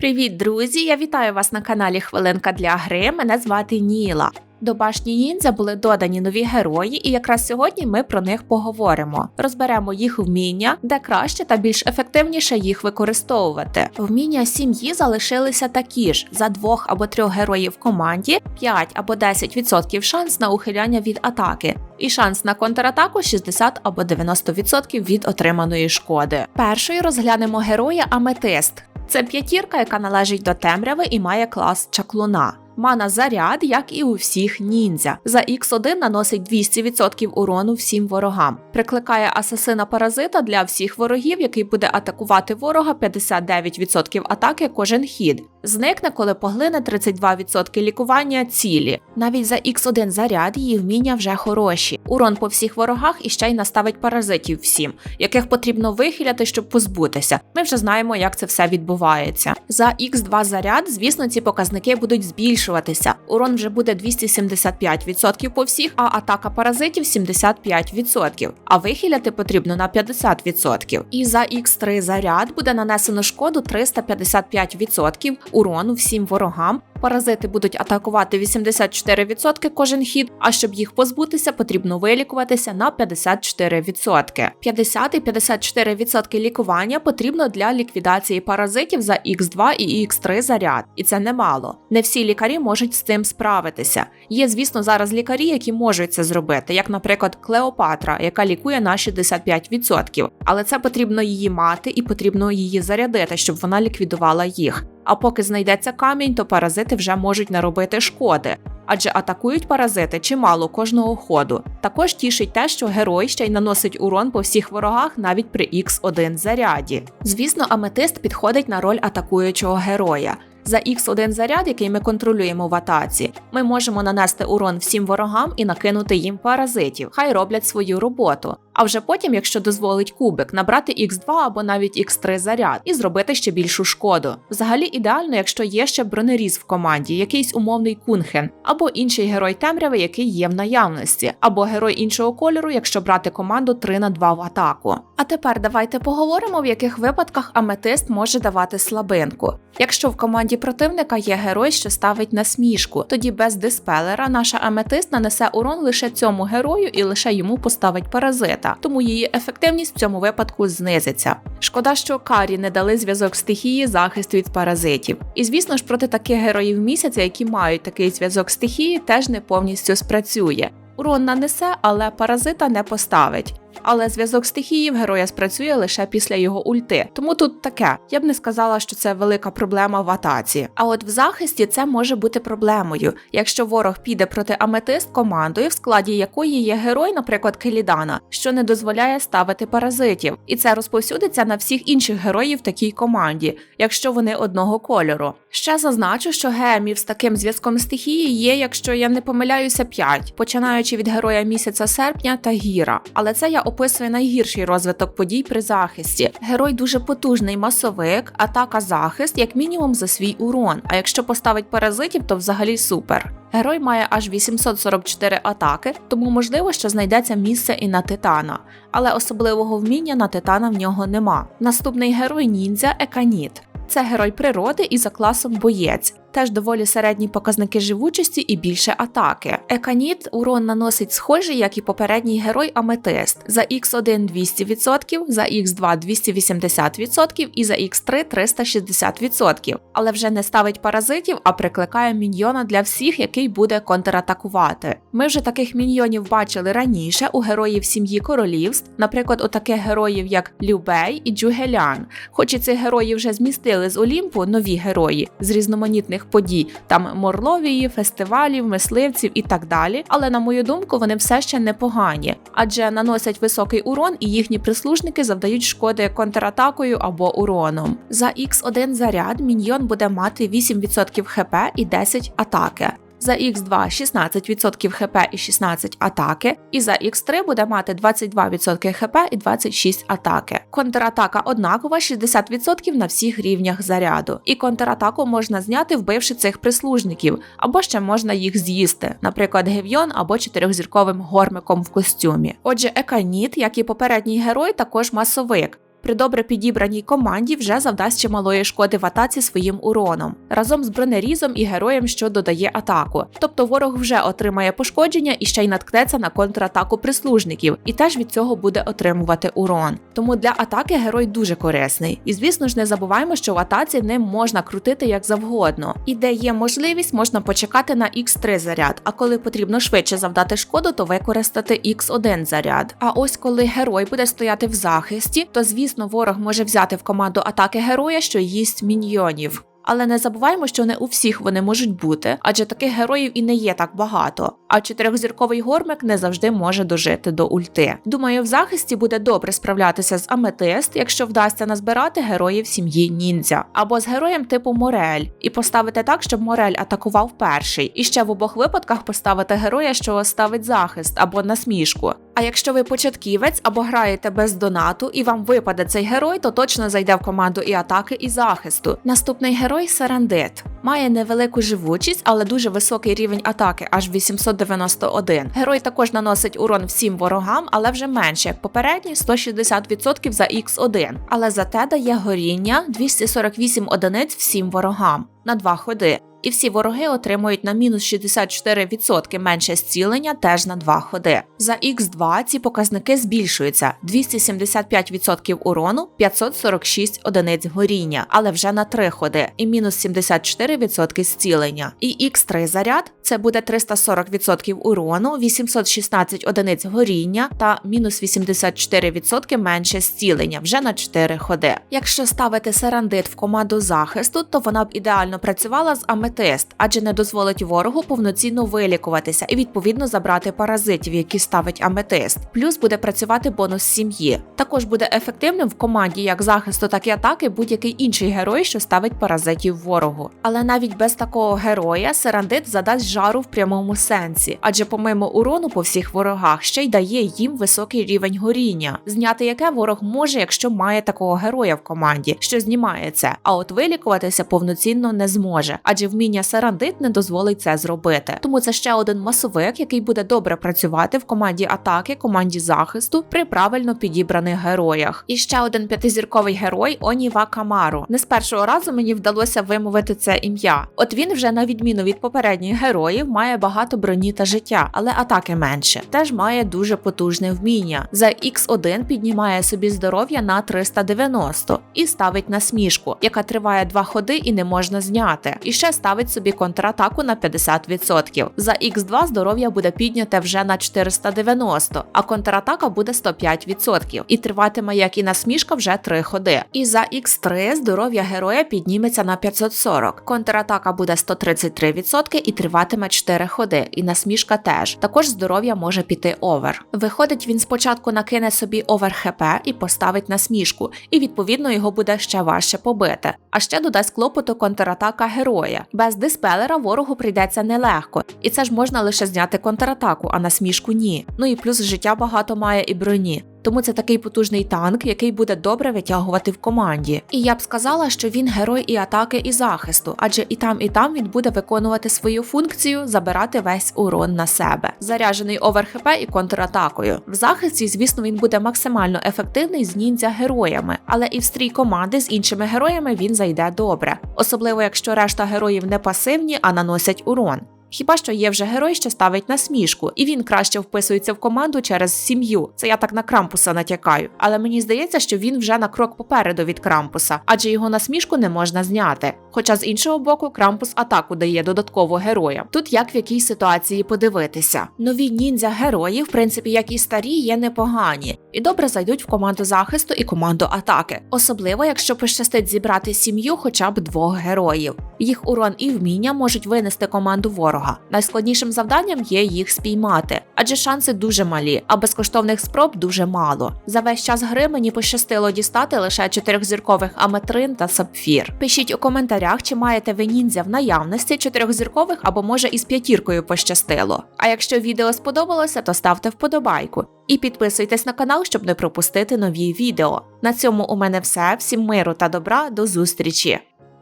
Привіт, друзі! Я вітаю вас на каналі Хвилинка для гри. Мене звати Ніла. До башні ніндзя були додані нові герої, і якраз сьогодні ми про них поговоримо. Розберемо їх вміння, де краще та більш ефективніше їх використовувати. Вміння сім'ї залишилися такі ж: за двох або трьох героїв в команді 5 або 10% шанс на ухиляння від атаки, і шанс на контратаку 60 або 90% від отриманої шкоди. Першою розглянемо героя Аметист. Це п'ятірка, яка належить до темряви і має клас чаклуна. Мана заряд, як і у всіх ніндзя. За Х1 наносить 200% урону всім ворогам. Прикликає асасина паразита для всіх ворогів, який буде атакувати ворога 59% атаки кожен хід. Зникне, коли поглине 32% лікування цілі. Навіть за Х1 заряд її вміння вже хороші. Урон по всіх ворогах і ще й наставить паразитів всім, яких потрібно вихиляти, щоб позбутися. Ми вже знаємо, як це все відбувається. За Х2 заряд, звісно, ці показники будуть збільшуватися. Урон вже буде 275% по всіх, а атака паразитів 75%. А вихиляти потрібно на 50%. І за Х3 заряд буде нанесено шкоду 355% урону всім ворогам. Паразити будуть атакувати 84% кожен хід, а щоб їх позбутися, потрібно вилікуватися на 54%. 50 і 54% лікування потрібно для ліквідації паразитів за Х2 і Х3 заряд, і це немало. Не всі лікарі можуть з цим справитися. Є, звісно, зараз лікарі, які можуть це зробити, як, наприклад, Клеопатра, яка лікує на 65%. Але це потрібно її мати і потрібно її зарядити, щоб вона ліквідувала їх. А поки знайдеться камінь, то паразити вже можуть наробити шкоди. Адже атакують паразити чимало кожного ходу. Також тішить те, що герой ще й наносить урон по всіх ворогах навіть при Х1 заряді. Звісно, аметист підходить на роль атакуючого героя. За Х1 заряд, який ми контролюємо в атаці, ми можемо нанести урон всім ворогам і накинути їм паразитів. Хай роблять свою роботу. А вже потім, якщо дозволить кубик, набрати Х2 або навіть Х3 заряд і зробити ще більшу шкоду. Взагалі ідеально, якщо є ще бронеріз в команді, якийсь умовний кунхен, або інший герой темряви, який є в наявності, або герой іншого кольору, якщо брати команду 3 на 2 в атаку. А тепер давайте поговоримо, в яких випадках аметист може давати слабинку. Якщо в команді противника є герой, що ставить насмішку, тоді без диспелера наша аметист нанесе урон лише цьому герою і лише йому поставить паразита, тому її ефективність в цьому випадку знизиться. Шкода, що карі не дали зв'язок стихії захист від паразитів. І звісно ж, проти таких героїв місяця, які мають такий зв'язок стихії, теж не повністю спрацює. Урон нанесе, але паразита не поставить. Але зв'язок стихії в героя спрацює лише після його ульти. Тому тут таке. Я б не сказала, що це велика проблема в атаці. А от в захисті це може бути проблемою, якщо ворог піде проти аметист командою, в складі якої є герой, наприклад, Келідана, що не дозволяє ставити паразитів, і це розповсюдиться на всіх інших героїв такій команді, якщо вони одного кольору. Ще зазначу, що гемів з таким зв'язком стихії є, якщо я не помиляюся, 5, починаючи від героя місяця серпня та гіра. Але це я описує найгірший розвиток подій при захисті. Герой дуже потужний масовик, атака захист, як мінімум за свій урон. А якщо поставить паразитів, то взагалі супер. Герой має аж 844 атаки, тому можливо, що знайдеться місце і на титана, але особливого вміння на титана в нього нема. Наступний герой ніндзя Еканіт. Це герой природи і за класом боєць. Теж доволі середні показники живучості і більше атаки. Еканіт урон наносить схожий, як і попередній герой Аметист. За Х1 200%, за Х2 280% і за Х3 360%. Але вже не ставить паразитів, а прикликає міньйона для всіх, який буде контратакувати. Ми вже таких міньйонів бачили раніше у героїв сім'ї королівств, наприклад, у таких героїв, як Любей і Джугелян. Хоч і цих героїв вже змістили з Олімпу нові герої з різноманітних подій, там морловії, фестивалів, мисливців і так далі. Але на мою думку, вони все ще непогані, адже наносять високий урон і їхні прислужники завдають шкоди контратакою або уроном. За Х1 заряд міньйон буде мати 8% хп і 10 атаки. За Х2 16% хп і 16 атаки, і за Х3 буде мати 22% хп і 26 атаки. Контратака однакова 60% на всіх рівнях заряду. І контратаку можна зняти, вбивши цих прислужників, або ще можна їх з'їсти, наприклад, гевйон або чотирьохзірковим гормиком в костюмі. Отже, Еканіт, як і попередній герой, також масовик. При добре підібраній команді вже завдасть чималої шкоди в атаці своїм уроном, разом з бронерізом і героєм, що додає атаку. Тобто ворог вже отримає пошкодження і ще й наткнеться на контратаку прислужників, і теж від цього буде отримувати урон. Тому для атаки герой дуже корисний. І звісно ж, не забуваємо, що в атаці ним можна крутити як завгодно. І де є можливість, можна почекати на X3 заряд. А коли потрібно швидше завдати шкоду, то використати X1 заряд. А ось коли герой буде стояти в захисті, то звісно ворог може взяти в команду атаки героя, що їсть міньйонів. Але не забуваємо, що не у всіх вони можуть бути, адже таких героїв і не є так багато. А чотирьохзірковий гормик не завжди може дожити до ульти. Думаю, в захисті буде добре справлятися з аметист, якщо вдасться назбирати героїв сім'ї ніндзя, або з героєм типу Морель, і поставити так, щоб Морель атакував перший, і ще в обох випадках поставити героя, що ставить захист або насмішку. А якщо ви початківець або граєте без донату і вам випаде цей герой, то точно зайде в команду і атаки, і захисту. Наступний герой Сарандит. Має невелику живучість, але дуже високий рівень атаки, аж 891. Герой також наносить урон всім ворогам, але вже менше, як попередній 160% за Х1. Але зате дає горіння 248 одиниць всім ворогам на два ходи. І всі вороги отримують на мінус 64% менше зцілення теж на 2 ходи. За Х2 ці показники збільшуються 275% урону, 546 одиниць горіння, але вже на 3 ходи, і мінус 74% зцілення. І Х3 заряд це буде 340% урону, 816 одиниць горіння та мінус 84% менше зцілення вже на 4 ходи. Якщо ставити серандит в команду захисту, то вона б ідеально працювала з аметист, адже не дозволить ворогу повноцінно вилікуватися і відповідно забрати паразитів, які ставить аметист. Плюс буде працювати бонус сім'ї. Також буде ефективним в команді як захисту, так і атаки будь-який інший герой, що ставить паразитів ворогу. Але навіть без такого героя серандит задасть жару в прямому сенсі, адже помимо урону по всіх ворогах ще й дає їм високий рівень горіння, зняти яке ворог може, якщо має такого героя в команді, що знімає це, а от вилікуватися повноцінно не зможе, адже вміння Сарандит не дозволить це зробити. Тому це ще один масовик, який буде добре працювати в команді атаки, команді захисту при правильно підібраних героях. І ще один п'ятизірковий герой Оніва Камару. Не з першого разу мені вдалося вимовити це ім'я. От він вже на відміну від попередніх героїв має багато броні та життя, але атаки менше. Теж має дуже потужне вміння. За Х1 піднімає собі здоров'я на 390 і ставить насмішку, яка триває два ходи і не можна зняти. І ще ставить собі контратаку на 50%. За Х2 здоров'я буде підняте вже на 490, а контратака буде 105%. І триватиме як і насмішка вже 3 ходи. І за Х3 здоров'я героя підніметься на 540. Контратака буде 133% і триватиме 4 ходи. І насмішка теж. Також здоров'я може піти овер. Виходить, він спочатку накине собі овер ХП і поставить насмішку, і відповідно його буде ще важче побити. А ще додасть клопоту контратака героя. Без диспелера ворогу прийдеться нелегко, і це ж можна лише зняти контратаку, а насмішку ні. Ну і плюс життя багато має і броні. Тому це такий потужний танк, який буде добре витягувати в команді. І я б сказала, що він герой і атаки, і захисту, адже і там, і там він буде виконувати свою функцію, забирати весь урон на себе. Заряджений овер ХП і контратакою. В захисті, звісно, він буде максимально ефективний з ніндзя героями, але і в стрій команди з іншими героями він зайде добре, особливо якщо решта героїв не пасивні, а наносять урон. Хіба що є вже герой, що ставить насмішку, і він краще вписується в команду через сім'ю. Це я так на крампуса натякаю. Але мені здається, що він вже на крок попереду від крампуса, адже його насмішку не можна зняти. Хоча з іншого боку, крампус атаку дає додатково героям. Тут як в якій ситуації подивитися. Нові ніндзя герої, в принципі, як і старі, є непогані і добре зайдуть в команду захисту і команду атаки, особливо якщо пощастить зібрати сім'ю хоча б двох героїв. Їх урон і вміння можуть винести команду ворога. Найскладнішим завданням є їх спіймати, адже шанси дуже малі, а безкоштовних спроб дуже мало. За весь час гри мені пощастило дістати лише чотирьохзіркових аметрин та сапфір. Пишіть у коментарях, чи маєте ви ніндзя в наявності чотирьохзіркових або може із п'ятіркою пощастило. А якщо відео сподобалося, то ставте вподобайку. І підписуйтесь на канал, щоб не пропустити нові відео. На цьому у мене все. Всім миру та добра, до зустрічі!